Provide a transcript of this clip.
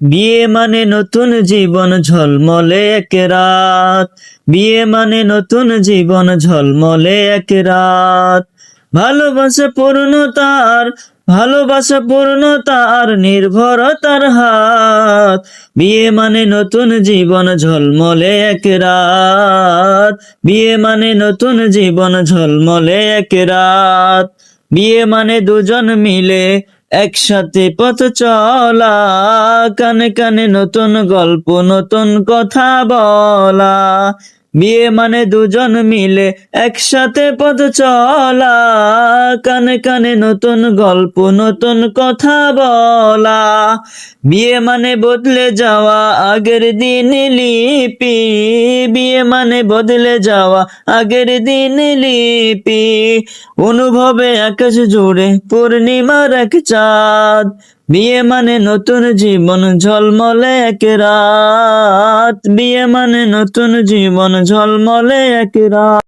বিয়ে মানে নতুন জীবন ঝলমলে এক রাত। বিয়ে মানে নতুন জীবন ঝলমলে এক রাত। ভালোবাসা পূর্ণতার ভালোবাসা পূর্ণতার নির্ভরতার হাত। বিয়ে মানে নতুন জীবন ঝলমলে এক রাত। বিয়ে মানে নতুন জীবন ঝলমলে এক রাত। বিয়ে মানে দুজন মিলে একসাথে পথ চলা কানে কানে নতুন গল্প নতুন কথা বলা। বিয়ে মানে দুজন মিলে একসাথে পথ চলা। কানে কানে নতুন গল্প, নতুন কথা বলা। বিয়ে মানে বদলে যাওয়া, আগের দিন লিপি। বিয়ে মানে বদলে যাওয়া, আগের দিন লিপি। অনুভবে আকাশ জুড়ে পূর্ণিমার এক চাঁদ। বিয়ে মানে নতুন জীবন, ঝলমলে এক রাত। বিয়ে মানে নতুন জীবন ঝলমলে এক রাত।